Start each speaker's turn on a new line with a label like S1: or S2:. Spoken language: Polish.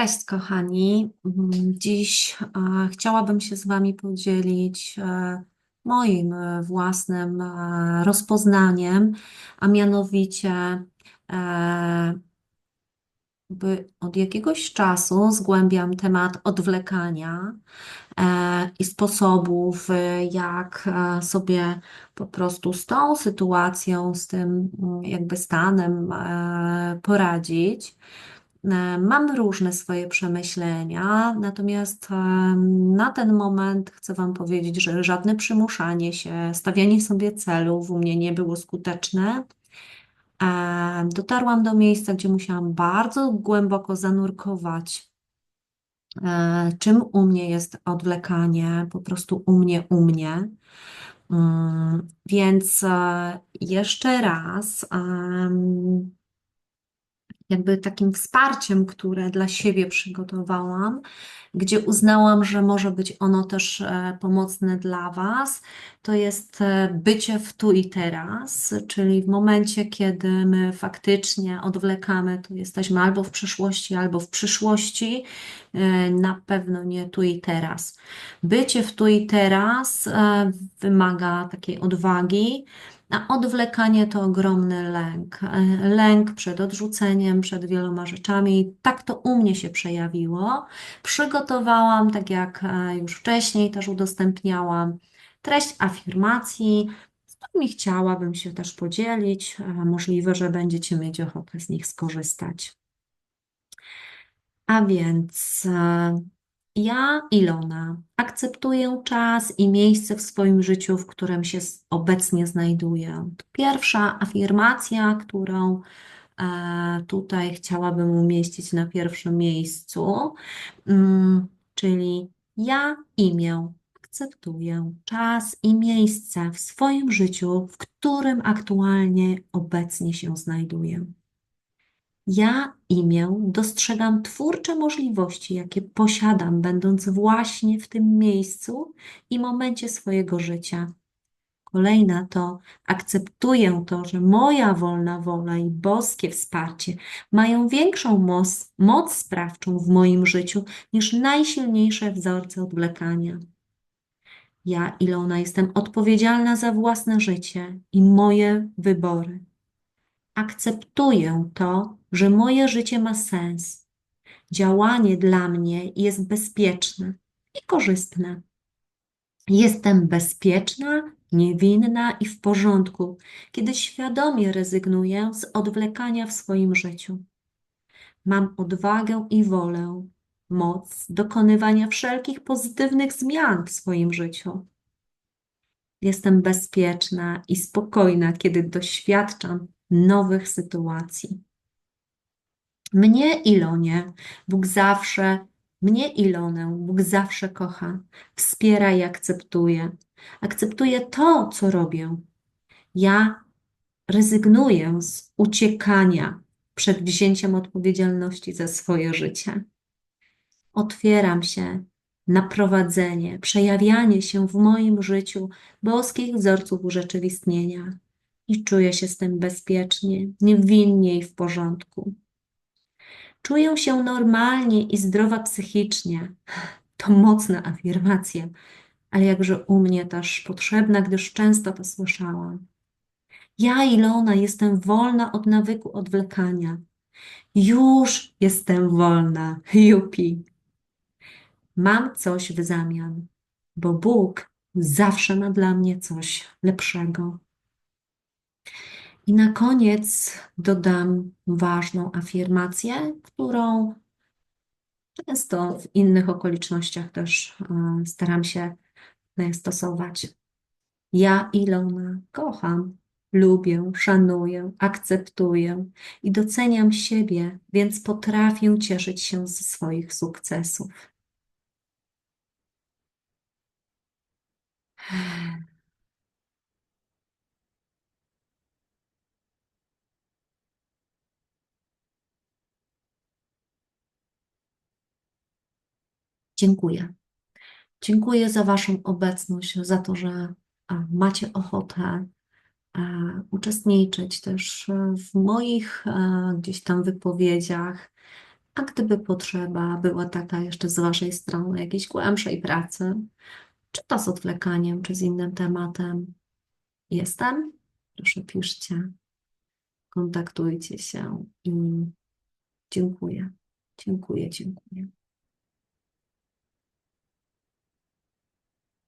S1: Cześć, kochani. Mm, Dziś e, chciałabym się z Wami podzielić e, moim e, własnym e, rozpoznaniem, a mianowicie e, od jakiegoś czasu zgłębiam temat odwlekania e, i sposobów, e, jak e, sobie po prostu z tą sytuacją, z tym mm, jakby stanem e, poradzić. E, Mam różne swoje przemyślenia, natomiast e, na ten moment chcę Wam powiedzieć, że żadne przymuszanie się, stawianie sobie celów u mnie nie było skuteczne. E, Dotarłam do miejsca, gdzie musiałam bardzo głęboko zanurkować, czym u mnie jest odwlekanie, po prostu u mnie, u mnie. Mm, Więc jeszcze raz, jakby takim wsparciem, które dla siebie przygotowałam, gdzie uznałam, że może być ono też e, pomocne dla Was, to jest e, bycie w tu i teraz, czyli w momencie, kiedy my faktycznie odwlekamy, to jesteśmy albo w przeszłości, albo w przyszłości, na pewno nie tu i teraz. Bycie w tu i teraz wymaga takiej odwagi. A odwlekanie to ogromny lęk. E, Lęk przed odrzuceniem, przed wieloma rzeczami. Tak to u mnie się przejawiło. Przygotowałam, tak jak e, już wcześniej też udostępniałam, treść afirmacji, z którymi chciałabym się też podzielić. E, Możliwe, że będziecie mieć ochotę z nich skorzystać. A więc e, ja, Ilona, akceptuję czas i miejsce w swoim życiu, w którym się obecnie znajduję. Pierwsza afirmacja, którą e, tutaj chciałabym umieścić na pierwszym miejscu, Mm, czyli ja imię. Akceptuję czas i miejsce w swoim życiu, w którym aktualnie obecnie się znajduję. Ja imię dostrzegam twórcze możliwości, jakie posiadam, będąc właśnie w tym miejscu i momencie swojego życia. Kolejna to akceptuję to, że moja wolna wola i boskie wsparcie mają większą moc, moc sprawczą w moim życiu niż najsilniejsze wzorce odwlekania. Ja, Ilona, jestem odpowiedzialna za własne życie i moje wybory. Akceptuję to, że moje życie ma sens. Działanie dla mnie jest bezpieczne i korzystne. Jestem bezpieczna, niewinna i w porządku, kiedy świadomie rezygnuję z odwlekania w swoim życiu. Mam odwagę i wolę, moc dokonywania wszelkich pozytywnych zmian w swoim życiu. Jestem bezpieczna i spokojna, kiedy doświadczam nowych sytuacji. Mnie, Ilonie, Bóg zawsze, mnie, Ilonę, Bóg zawsze kocha, wspiera i akceptuje. Akceptuje to, co robię. Ja rezygnuję z uciekania przed wzięciem odpowiedzialności za swoje życie. Otwieram się na prowadzenie, przejawianie się w moim życiu boskich wzorców urzeczywistnienia i czuję się z tym bezpiecznie, niewinnie i w porządku. Czuję się normalnie i zdrowa psychicznie. To mocna afirmacja, ale jakże u mnie też potrzebna, gdyż często to słyszałam. Ja, Ilona, jestem wolna od nawyku odwlekania. Już jestem wolna, jupi. Mam coś w zamian, bo Bóg zawsze ma dla mnie coś lepszego. I na koniec dodam ważną afirmację, którą często w innych okolicznościach też e, staram się e, stosować. Ja, Ilona, kocham, lubię, szanuję, akceptuję i doceniam siebie, więc potrafię cieszyć się ze swoich sukcesów. Dziękuję. Dziękuję za Waszą obecność, za to, że a, macie ochotę a, uczestniczyć też e, w moich gdzieś tam wypowiedziach, A gdyby potrzeba była taka jeszcze z Waszej strony jakiejś głębszej pracy, czy to z odwlekaniem, czy z innym tematem, jestem. Proszę piszcie, kontaktujcie się i dziękuję, dziękuję, dziękuję.